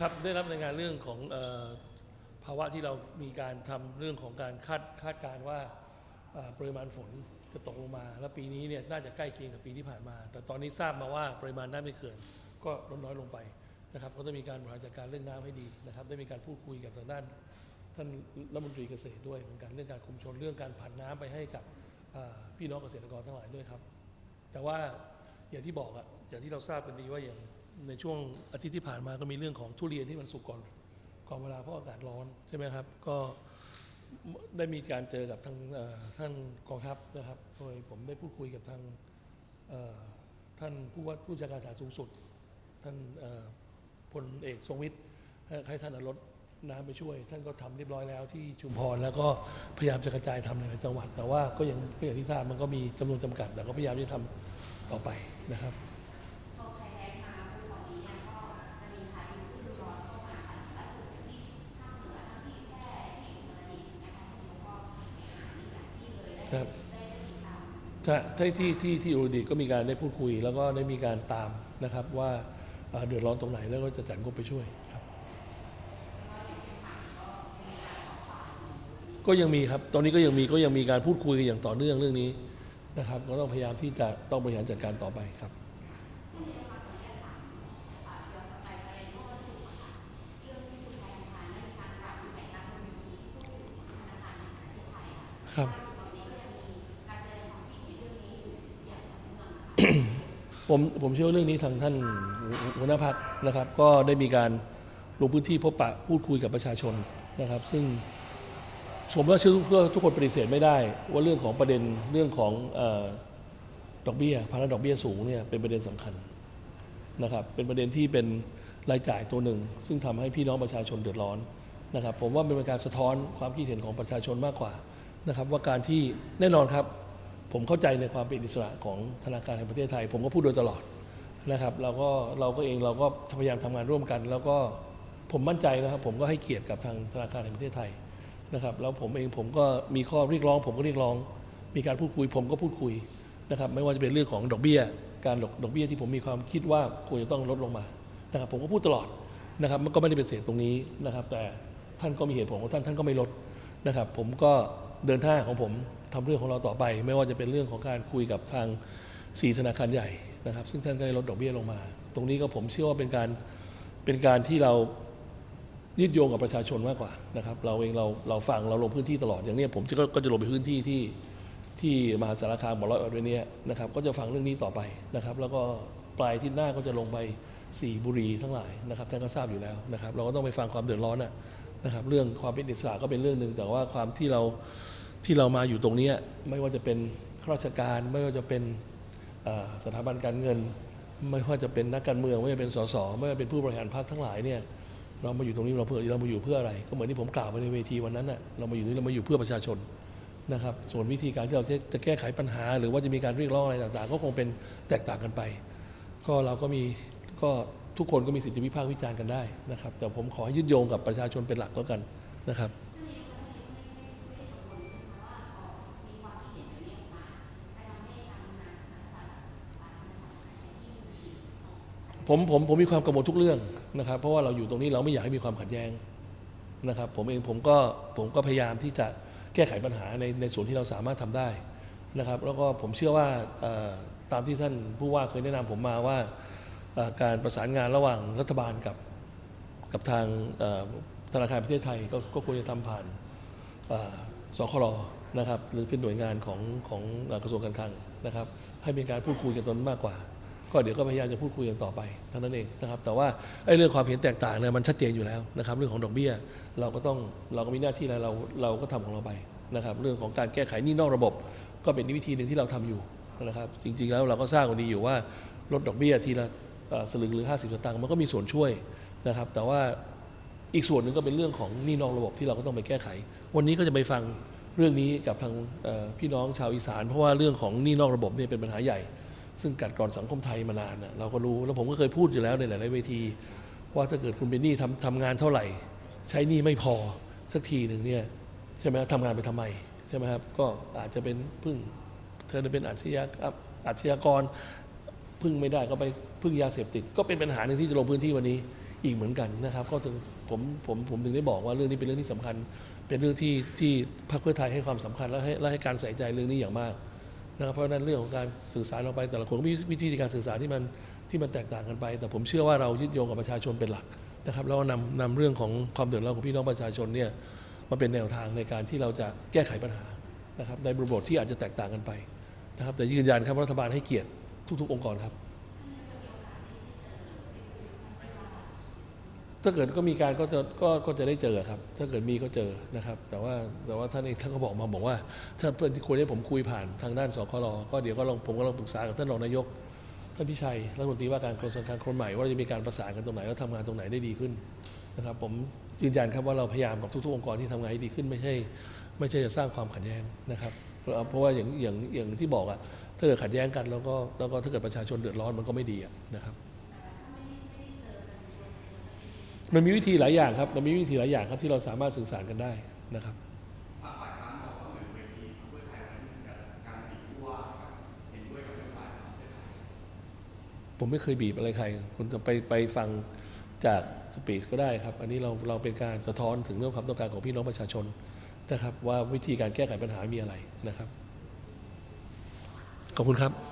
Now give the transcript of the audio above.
ครับได้รับรายงานเรื่องของเออภาวะที่เรามีการทำเรื่องของการคาดคาดการณ์ว่าเอ่อปริมาณฝนจะตกลงมา แล้วปีนี้เนี่ยน่าจะใกล้เคียงกับปีที่ผ่านมา แต่ตอนนี้ทราบมาว่าปริมาณน้ำในเขื่อนก็ลดน้อยลงไปนะครับก็ต้องมีการบริหารจัดการเรื่องน้ำให้ดีนะครับ ได้มีการพูดคุยกับทางด้านท่านรัฐมนตรีเกษตรด้วยเหมือนกันเรื่องการคุมชนเรื่องการผันน้ำไปให้กับเอ่อพี่น้องเกษตรกรทั้งหลายด้วยครับ แต่ว่าอย่างที่บอกอะอย่างที่เราทราบกันดีว่าอย่าง ในช่วงอาทิตย์ที่ผ่านมาก็มีเรื่องของทุเรียนที่มันสุกก่อนก่อนเวลาเพราะอากาศร้อนใช่ไหมครับ ก็ได้มีการเจอกับทางท่านกองทัพนะครับ โดยผมได้พูดคุยกับทางท่านผู้ว่าผู้จัดการฐานสูงสุด ท่านพลเอกทรงวิทย์ให้ท่านอรถน้ำไปช่วย ท่านก็ทำเรียบร้อยแล้วที่ชุมพรแล้วก็พยายามจะกระจายทำในจังหวัด แต่ว่าก็ยังก็อย่างที่ทราบมันก็มีจำนวนจำกัดแต่ก็พยายามที่จะทำต่อไปนะครับ ครับถ้าที่ที่ที่อุตรดิก็มีการได้พูดคุย แล้วก็ได้มีการตามนะครับว่าเอ่อเดือดร้อนตรงไหนแล้วก็จะจัดงบไปช่วยครับ ก็ยังมีครับ ตอนนี้ก็ยังมีก็ยังมีการพูดคุยกันอย่างต่อเนื่องเรื่องนี้นะครับ ก็ต้องพยายามที่จะต้องบริหารจัดการต่อไปครับครับ ผมผมเชื่อเรื่องนี้ทางท่านหัวหน้าพักนะครับ ก็ได้มีการลงพื้นที่พบปะพูดคุยกับประชาชนนะครับ ซึ่งผมว่าเชื่อเพื่อทุกคนปฏิเสธไม่ได้ ว่าเรื่องของประเด็นเรื่องของออดอกเบี้ยภาระดอกเบี้ยสูงเนี่ยเป็นประเด็นสำคัญนะครับ เป็นประเด็นที่เป็นรายจ่ายตัวหนึ่ง ซึ่งทำให้พี่น้องประชาชนเดือดร้อนนะครับ ผมว่าเป็นการสะท้อนความคิดเห็นของประชาชนมากกว่านะครับ ว่าการที่แน่นอนครับ ผมเข้าใจในความเป็นอิสระของธนาคารแห่งประเทศไทย ผมก็พูดโดยตลอดนะครับเราก็เราก็เองเราก็พยายามทำงานร่วมกัน แล้วก็ผมมั่นใจนะครับ ผมก็ให้เกียรติกับทางธนาคารแห่งประเทศไทยนะครับแล้วผมเองผมก็มีข้อเรียกร้อง ผมก็เรียกร้อง มีการพูดคุย ผมก็พูดคุยนะครับไม่ว่าจะเป็นเรื่องของดอกเบี้ย การดอกเบี้ยที่ผมมีความคิดว่าควรจะต้องลดลงมานะครับผมก็พูดตลอดนะครับมันก็ไม่ได้เป็นเศษตรงนี้นะครับ แต่ท่านก็มีเหตุผลของท่านท่านก็ไม่ลดนะครับ ผมก็ เดินท่าของผมทำเรื่องของเราต่อไป ไม่ว่าจะเป็นเรื่องของการคุยกับทางสีธนาคารใหญ่นะครับ ซึ่งท่านก็ได้ลดดอกเบี้ยลงมา ตรงนี้ก็ผมเชื่อว่าเป็นการเป็นการที่เรายึดโยงกับประชาชนมากกว่านะครับเราเองเราเราฟังเราลงพื้นที่ตลอดอย่างนี้ผมก็ก็จะลงไปพื้นที่ที่ที่มหาสารคามบอกร้อยอดเนี้ยนะครับก็จะฟังเรื่องนี้ต่อไปนะครับ แล้วก็ปลายที่หน้าก็จะลงไปสี่บุรีทั้งหลายนะครับท่านก็ทราบอยู่แล้วนะครับ เราก็ต้องไปฟังความเดือดร้อนน่ะ นะครับเรื่องความเป็นอิสระก็เป็นเรื่องหนึ่งแต่ว่าความที่เราที่เรามาอยู่ตรงนี้ไม่ว่าจะเป็นข้าราชการไม่ว่าจะเป็นสถาบันการเงิน ไม่ว่าจะเป็นนักการเมืองไม่ว่าจะเป็นสสไม่ว่าจะเป็นผู้บริหารพรรคทั้งหลายเนี่ยเรามาอยู่ตรงนี้เราเพื่อเรามาอยู่เพื่ออะไร ก็เหมือนที่ผมกล่าวไปในเวทีวันนั้นน่ะเรามาอยู่นี่เรามาอยู่เพื่อประชาชนนะครับ ส่วนวิธีการที่เราจะจะแก้ไขปัญหา หรือว่าจะมีการเรียกร้องอะไรต่างๆ ก็คงเป็นแตกต่างกันไป ก็เราก็มีก็ ทุกคนก็มีสิทธิวิพากษ์วิจารณ์กันได้นะครับ แต่ผมขอให้ยึดโยงกับประชาชนเป็นหลักแล้วกันนะครับผมผมผมมีความกังวลทุกเรื่องนะครับ เพราะว่าเราอยู่ตรงนี้เราไม่อยากให้มีความขัดแย้งนะครับ ผมเองผมก็ผมก็พยายามที่จะแก้ไขปัญหาในในส่วนที่เราสามารถทำได้นะครับ แล้วก็ผมเชื่อว่าตามที่ท่านผู้ว่าเคยแนะนำผมมาว่า การประสานงานระหว่างรัฐบาลกับกับทางธนาคารประเทศไทยก็ควรจะทำผ่านสครนะครับหรือเป็นหน่วยงานของของกระทรวงการคลังนะครับ ให้มีการพูดคุยกันตนมากกว่า ก็เดี๋ยวก็พยายามจะพูดคุยกันต่อไปเท่านั้นเองนะครับ แต่ว่าไอ้เรื่องความเห็นแตกต่างเนี่ยมันชัดเจนอยู่แล้วนะครับ เรื่องของดอกเบี้ยเราก็ต้องเราก็มีหน้าที่แล้วเราเราก็ทำของเราไปนะครับ เรื่องของการแก้ไขนี้นอกระบบ ก็เป็นวิธีหนึ่งที่เราทำอยู่นะครับ จริง ๆ แล้วเราก็ทราบกันดีอยู่ว่าลดดอกเบี้ยทีละ สลึงหรือ 50 สตางค์มันก็มีส่วนช่วยนะครับ แต่ว่าอีกส่วนหนึ่งก็เป็นเรื่องของหนี้นอกระบบที่เราก็ต้องไปแก้ไข วันนี้ก็จะไปฟังเรื่องนี้กับทางพี่น้องชาวอีสาน เพราะว่าเรื่องของหนี้นอกระบบเนี่ยเป็นปัญหาใหญ่ ซึ่งกัดกร่อนสังคมไทยมานานเราก็รู้แล้วผมก็เคยพูดอยู่แล้วในหลาย ๆ เวที ว่าถ้าเกิดคุณเป็นหนี้ทำทำงานเท่าไหร่ ใช้หนี้ไม่พอสักทีหนึ่งเนี่ยใช่ไหมครับทำงานไปทำไมใช่ไหมครับก็อาจจะเป็นพึ่งเธอจะเป็นอาชญาอาชญากรพึ่งไม่ได้ก็ไป พึ่งยาเสพติด ก็เป็นปัญหาหนึ่งที่จะลงพื้นที่วันนี้อีกเหมือนกันนะครับ ก็ถึงผมผมผมถึงได้บอกว่าเรื่องนี้เป็นเรื่องที่สำคัญ เป็นเรื่องที่ที่พรรคเพื่อไทยให้ความสำคัญและให้และให้การใส่ใจเรื่องนี้อย่างมากนะครับเพราะฉะนั้นเรื่องของการสื่อสารออกไปแต่ละคนก็มีวิธีการสื่อสารที่มันที่มันแตกต่างกันไป แต่ผมเชื่อว่าเรายึดโยงกับประชาชนเป็นหลักนะครับแล้วนำนำเรื่องของความเดือดร้อนของพี่น้องประชาชนเนี่ยมาเป็นแนวทางในการที่เราจะแก้ไขปัญหานะครับในบริบทที่อาจจะแตกต่างกันไปนะครับแต่ยืนยันครับรัฐบาลให้เกียรติทุก ๆ องค์กรครับ ถ้าเกิดก็มีการก็จะก็ก็จะได้เจอครับ ถ้าเกิดมีก็เจอนะครับ แต่ว่าแต่ว่าท่านเองท่านก็บอกมาบอกว่าถ้าเพื่อนที่คุยให้ผมคุยผ่านทางด้านสครก็เดี๋ยวก็ลองผมก็ลองปรึกษากับท่านรองนายกท่านพิชัยรัฐมนตรีว่าการกระทรวงการคลังคนใหม่ว่าจะมีการประสานกันตรงไหนแล้วทำงานตรงไหนได้ดีขึ้นนะครับ ผมยืนยันครับว่าเราพยายามกับทุกๆองค์กรที่ทำงานให้ดีขึ้น ไม่ใช่ ไม่ใช่จะสร้างความขัดแย้งนะครับเพราะเพราะว่าอย่างอย่างอย่างที่บอกอะถ้าเกิดขัดแย้งกันแล้วก็แล้วก็ถ้าเกิดประชาชนเดือดร้อนมันก็ไม่ดีะนะครับ มันมีวิธีหลายอย่างครับ มันมีวิธีหลายอย่างครับที่เราสามารถสื่อสารกันได้นะครับผมไม่เคยบีบอะไรใคร คุณจะไปไปฟังจากสปีชก็ได้ครับ อันนี้เราเราเป็นการสะท้อนถึงเรื่องความต้องการของพี่น้องประชาชนนะครับ ว่าวิธีการแก้ไขปัญหามีอะไรนะครับ ขอบคุณครับ